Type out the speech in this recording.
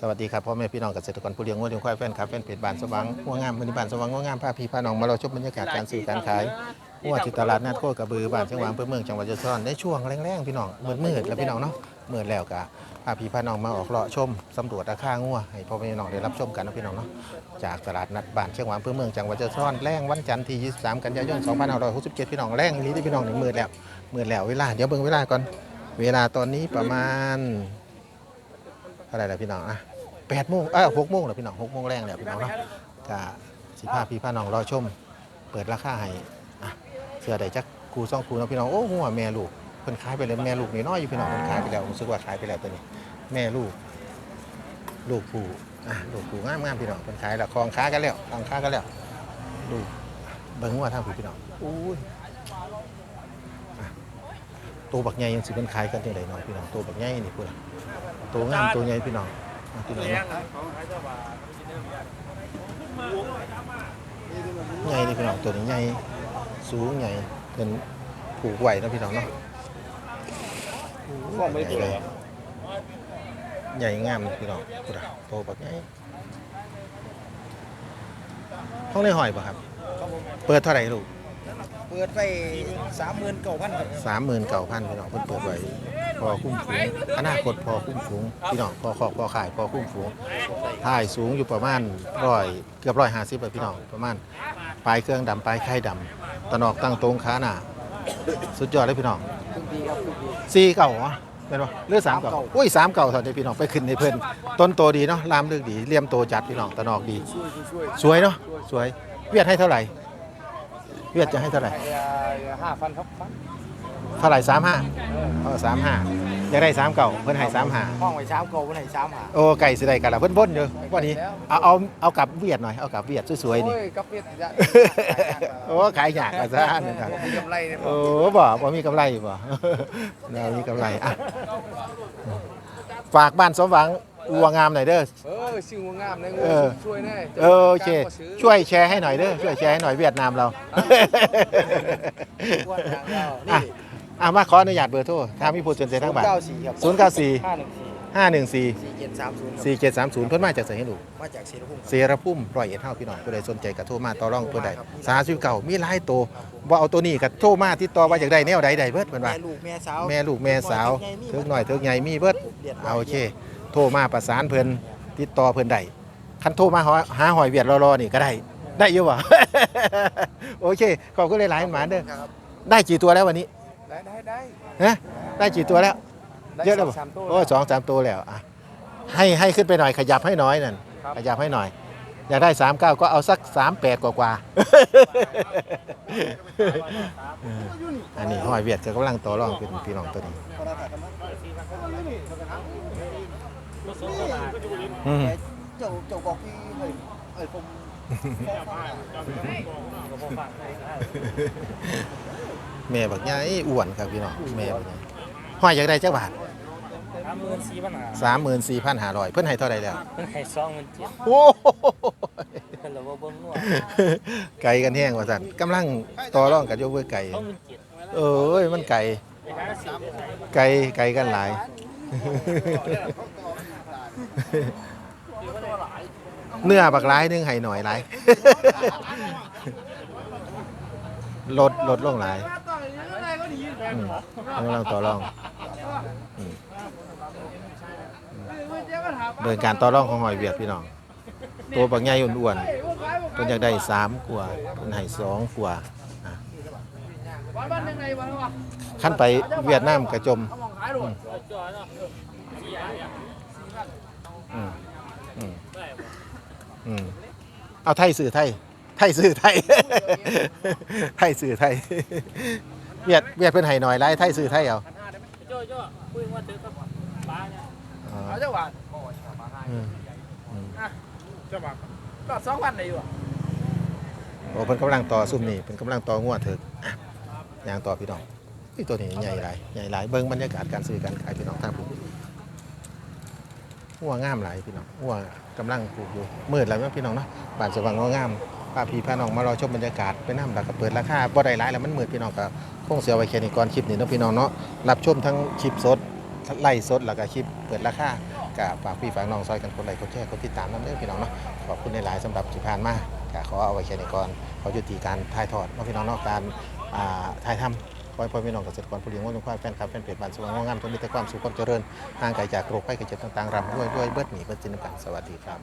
สวัสดีครับพ่อแม่พี่น้องเกษตรกรผู้เลี้ยงวัวเลี้ยงควายแฟนครับแฟนเพจบ้านสว่างงัวงามมือนี้บ้านสว่างงัวงามพาพี่พาน้องมาเราชมบรรยากาศการซื้อการขายงัวที่ตลาดนัดโคกระบือบ้านจังหวัดอำเภอเมืองจังหวัดยะโสธรในช่วงแรงๆพี่น้องมืดมืดๆแล้วพี่น้องเนาะมืดแล้วกะพาพี่พาน้องมาออกเลาะชมสำรวจราคางัวให้พ่อแม่พี่น้องได้รับชมกันนะพี่น้องเนาะจากตลาดนัดบ้านเชียงหวานอำเภอเมืองจังหวัดยะโสธรแรงวันจันทร์ที่ 23 กันยายน 2567 พี่น้องแรงนี้ที่พี่น้องนี่มืดแล้วมืดแล้วเวลาเดี๋ยวเบิ่งเวลาก่อนเวลาตอนนี้ประมาณ อะไรแล่ะพี่น้องนะแปดโมงเออหกโมงแล้วพี่น้องหกโมงแรงแล้วพี่น้องเนาะกะสิพาพี่พาน้องรอชม เปิดราคาให้อะเสื้อใดจักครูซ่องครูเนาะพี่น้องโอ้หัวแม่ลูกเพิ่นขายไปเลยแม่ลูกนี่น้อยอยู่พี่น้องเพิ่นขายไปแล้วรู้สึกว่าขายไปแล้วตัวนี้ แม่ลูก ลูกผู้อะลูกผู้งามงามพี่น้องเพิ่นขายแล้วคลองค้ากันแล้วคลองค้ากันแล้วลูกเบิ่งว่าทางพี่พี่น้องอุ้ยตัวบักใหญ่ยังสิเพิ่นขายกันจังไดเนาะพี่น้องตัวบักใหญ่นี่พุ่นน่ะ ตัวงามตัวใหญ่พี่น้องอะพี่น้องเนาะใหญ่นี่พี่น้องตัวนี้ใหญ่สูงใหญ่เป็นผูกไหวเนาะพี่น้องเนาะฟ้องไม่ได้ตัวเหรอใหญ่งามพี่น้องพุดาโตบักใหญ่ห้องในหอยป่ะครับ เปิดเท่าไหร่ลูกเปิดไปสามหมื่นเก้าพันครับสามหมื่นเก้าพันพี่น้องเพิ่นเปิดไว้ พอคุ้มฝูงอนาคตพอคุ้มฝูงพี่น้องพอขอบพอขายพอคุ้มฝูงถ่ายสูงอยู่ประมาณร้อยเกือบร้อยห้าสิบเลยพี่น้องประมาณปลายเครื่องดำปลายไข่ดำตะนอกตั้งตรงขาหน้าสุดยอดเลยพี่น้องทุกปีครับทุกปีสี่เก่าเหรอเป็นปะเลือสามเก่าสามเก่าอุ้ยสามเก่าตอนนี้พี่น้องไปขึ้นในเพิ่นต้นโตดีเนาะลามเลือกดีเลี่ยมโตจัดพี่น้องตะนอกดีช่วยช่วยสวยเนาะสวยเวียดให้เท่าไหร่เวียดจะให้เท่าไหร่ห้าพันครับพัน เท่าไหร่สามห้าเออสามห้าอยากได้สามเก่าเพิ่นให้สามห้าห้องไว้สามเก้าวันไหนสามหาโอ้ไก่สิได้กันละเพิ่นบ่นอยู่วันนี้เอาเอาเอากลับเวียดหน่อยเอากลับเวียดสวยๆนี่โอ้ยกับเพียรจะโอ้ขายยากอาจารย์นะครับมีกำไรเนี่ยโอ้บ่บ่มีกำไรบ่เรามีกำไรอะฝากบ้านสมหวังอัวงามหน่อยเด้อ เออชื่อว่างามนะเออช่วยแน่เออโอเค ช่วยแชร์ให้หน่อยเด้อ ช่วยแชร์ให้หน่อยเวียดนามเรา อะอะมาขออนุญาตเบอร์โทรถ้ามีผู้สนใจทั้งบ้านเก้าสี่ครับศูนย์เก้าสี่ ห้าหนึ่งสี่ห้าหนึ่งสี่สี่เจ็ดสามศูนย์สี่เจ็ดสามศูนย์เพิ่นมาจากไสให้ดูมาจากเสียภูมิเสรพุ่มร้อยเอ็ดเท่าพี่น้องผู้ใดสนใจก็โทรมาต่อรองผู้ใดสาสิบเก่ามีหลายตัวบ่เอาตัวนี้ก็โทรมาติดต่อว่าอยากได้แนวใดใดเบิดเพิ่นว่า แม่ลูกแม่สาวแม่ลูกแม่สาวเทิกหน่อยเทิกใหญ่มีเบิดเอาโอเค โทรมาประสานเพิ่นติดต่อเพิ่นได้คันโทรมาหาหาหอยเวียดรอๆนี่ก็ได้ ได้อยู่บ่ โอเค ขอบคุณหลายๆหมาเด้อครับ ได้กี่ตัวแล้ววันนี้ ได้ได้ได้ฮะได้กี่ตัวแล้วได้เยอะแล้วบ่สามตัวโอ้ยสองสามตัวแล้วอะให้ให้ขึ้นไปหน่อยขยับให้น้อยนั่นครับขยับให้หน่อย อยากได้สามเก้าก็เอาสักสามแปดกว่าๆเอออันนี้หอยเวียดจะกำลังต่อรองเป็นพี่น้องตัวนี้อืม เจ้าเจ้าบอกพี่เฮ้ยเอ้ยผมแม่บักใหญ่อ้วนครับพี่น้องแม่บักใหญ่หอยอยากได้จักบาทสามหมื่นสี่พันหาสามหมื่นสี่พันห้าร้อยเพิ่นให้เท่าไหร่แล้วเพิ่นให้สองหมื่นเจ็ดโอ้โหเพิ่นเลยว่าเบิ่งนัวไก่กันแห้งว่าสั่นกำลังต่อรองกับยกเว้ยไก่สองหมื่นเจ็ดเอ้ยมันไก่ไปหาสิบเดือนไหนไก่ไก่กันหลาย เนื้อบักร้ายนึงให้หน่อยหลาย ลดลดลงหลายอืมกำลังต่อรองอืมเดินการต่อรองของหอยเวียดพี่น้อง ตัวบักใหญ่อ้วนๆเพิ่นอยากได้สามกว่าเพิ่นให้สองกว่าอะขั้นไปเวียดนามกระจมอืมอืมอืม เอาไทยสื่อไทย ไทยสื่อไทย ไทยสื่อไทย เวียดเวียดเป็นไห้หน่อยไรไทยสื่อไทยเอาโจ้โจ้คุยว่าถือกับปลาเนี่ยอ๋อเอาจ้าหวานอืมอืมเจ้าหวานก็สองพันเลยอยู่โอ้เป็นกำลังต่อซุ่มนี่เป็นกำลังต่องวดเถิดอะยางต่อพี่น้องนี่ตัวนี้ใหญ่หลายใหญ่หลายเบิ้งบรรยากาศการซื้อการขายพี่น้องทางผม หัวงามหลายพี่น้องหัวกำลังปลูกอยู่มืดแล้วพี่น้องเนาะบ้านสว่างงามป้าพี่พาน้องมารอชมบรรยากาศไปน้ำแล้วก็เปิดราคาบ่ได้หลายแล้วมันมืดพี่น้องก็คงเสียไว้แค่นี้ก่อนคลิปนี้เนาะพี่น้องเนาะรับชมทั้งคลิปสดไล่สดแล้วก็คลิปเปิดราคากับฝากพี่ฝากน้องซอยกันกดไลค์กดแชร์กดติดตามน้ำเด้อพี่น้องเนาะขอบคุณในหลายสำหรับที่ผ่านมาก็ขอเอาไว้แค่นี้ก่อนขอยุติการถ่ายทอดเนาะพี่น้องเนาะการอ่าถ่ายทำ ขอให้พ่อพี่น้องเกษตรกรผู้เลี้ยงวัวเลี้ยงควายแฟนคลับแฟนเพจบ้านสว่างงามจงมีแต่ความสุขความเจริญห่างไกลจากโรคภัยไข้เจ็บต่างๆร่ำรวยด้วยเบิดหนีเบิดจินกันสวัสดีครับ